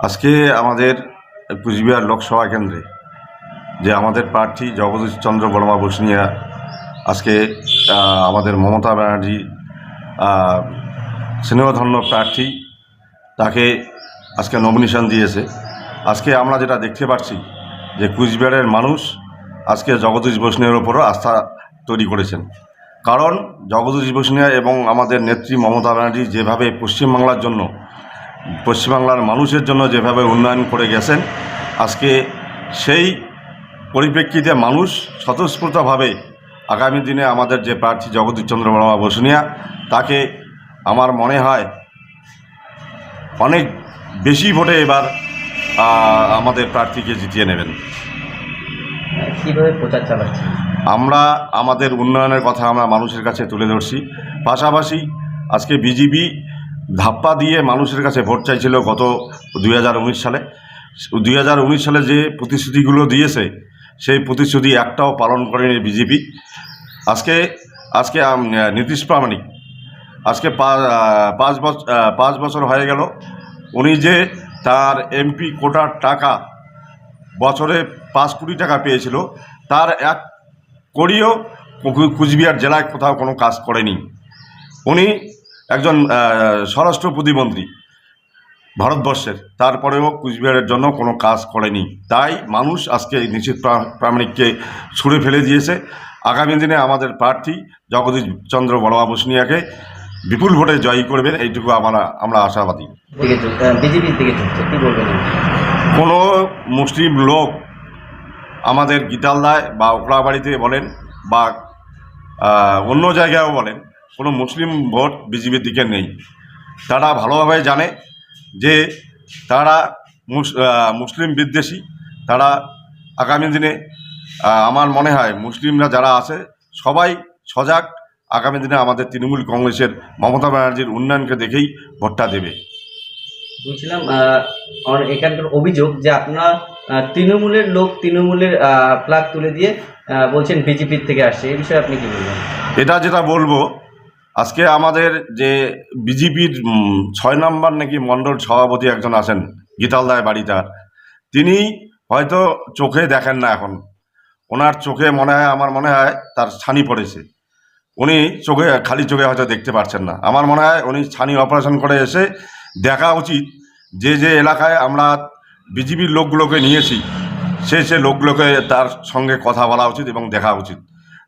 আজকে আমাদের কুচবিহার লোকসভা কেন্দ্রে যে আমাদের প্রার্থী জগদীশ চন্দ্র বর্মা বসনিয়া আজকে আমাদের মমতা ব্যানার্জি স্নেহধন্য প্রার্থী, তাকে আজকে নমিনেশন দিয়েছে। আজকে আমরা যেটা দেখতে পাচ্ছি যে কুচবিহারের মানুষ আজকে জগদীশ বসনিয়ার ওপরও আস্থা তৈরি করেছেন। কারণ জগদীশ বসনিয়া এবং আমাদের নেত্রী মমতা ব্যানার্জি যেভাবে পশ্চিমবাংলার জন্য পশ্চিমবাংলার মানুষের জন্য যেভাবে উন্নয়ন করে গেছেন আজকে সেই পরিপ্রেক্ষিতে মানুষ স্বতঃস্ফূর্তভাবে আগামী দিনে আমাদের যে প্রার্থী জগদীশচন্দ্র বর্মা বসুনিয়া তাকে আমার মনে হয় অনেক বেশি ভোটে এবার আমাদের প্রার্থীকে জিতিয়ে নেবেন। কীভাবে প্রচার চালাচ্ছেন? আমরা আমাদের উন্নয়নের কথা আমরা মানুষের কাছে তুলে ধরছি। পাশাপাশি আজকে বিজেপি ধাপ্পা দিয়ে মানুষের কাছে ভোট চাইছিল গত দুই হাজার উনিশ সালে। দুই হাজার উনিশ সালে যে প্রতিশ্রুতিগুলো দিয়েছে, সেই প্রতিশ্রুতি একটাও পালন করেনি বিজেপি। আজকে আজকে নীতিশ প্রামাণিক, আজকে পাঁচ বছর পাঁচ বছর হয়ে গেল, উনি যে তার এমপি কোটার টাকা বছরে পাঁচ কোটি টাকা পেয়েছিল, তার এক করিও কু- কুচবিহার জেলায় কোথাও কোনো কাজ করেনি। উনি একজন স্বরাষ্ট্র প্রতিমন্ত্রী ভারতবর্ষের। তারপরেও কুচবিহারের জন্য কোনো কাজ করেনি। তাই মানুষ আজকে এই নিশ্চিত প্রা- প্রামাণিককে ছুঁড়ে ফেলে দিয়েছে। আগামী দিনে আমাদের প্রার্থী জগদীশ চন্দ্র বড়মা বসনিয়াকে বিপুল ভোটে জয়ী করবেন এইটুকু আমরা আমরা আশাবাদী। কোনো মুসলিম লোক আমাদের গীতালদায় বা ওকড়াবাড়িতে বলেন বা অন্য জায়গায়ও বলেন কোনো মুসলিম ভোট বিজেপির দিকে নেই। তারা ভালোভাবে জানে যে তারা মুস- মুসলিম বিদ্বেষী। তারা আগামী দিনে আমার মনে হয় মুসলিমরা যারা আছে সবাই সজাগ আগামী দিনে আমাদের তৃণমূল কংগ্রেসের মমতা ব্যানার্জির উন্নয়নকে দেখেই ভোটটা দেবে। বলছিলাম আমার এখানকার অভিযোগ যে আপনার তৃণমূলের লোক তৃণমূলের প্লাগ তুলে দিয়ে বলছেন বিজেপির থেকে আসছে। এই বিষয়ে আপনি কি বলবেন? এটা যেটা বলব আজকে আমাদের যে বিজেপির ছয় নম্বর নাকি মণ্ডল সভাপতি একজন আছেন গীতালদায় বাড়িটার তিনি হয়তো চোখে দেখেন না এখন। ওনার চোখে মনে হয়, আমার মনে হয় তার ছানি পড়েছে। উনি চোখে, খালি চোখে হয়তো দেখতে পারছেন না। আমার মনে হয় উনি ছানি অপারেশন করে এসে দেখা উচিত যে যে এলাকায় আমরা বিজেপির লোকগুলোকে নিয়েছি, সে সে লোকগুলোকে তার সঙ্গে কথা বলা উচিত এবং দেখা উচিত।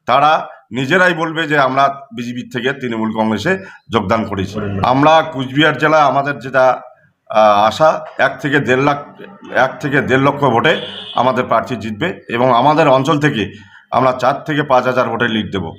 তারা নিজেরাই বলবে যে আমরা বিজেপির থেকে তৃণমূল কংগ্রেসে যোগদান করেছি। আমরা কুচবিহার জেলায় আমাদের যেটা আশা, এক থেকে দেড় লাখ, এক থেকে দেড় লক্ষ ভোটে আমাদের প্রার্থী জিতবে এবং আমাদের অঞ্চল থেকে আমরা চার থেকে পাঁচ হাজার ভোটে লিড দেবো।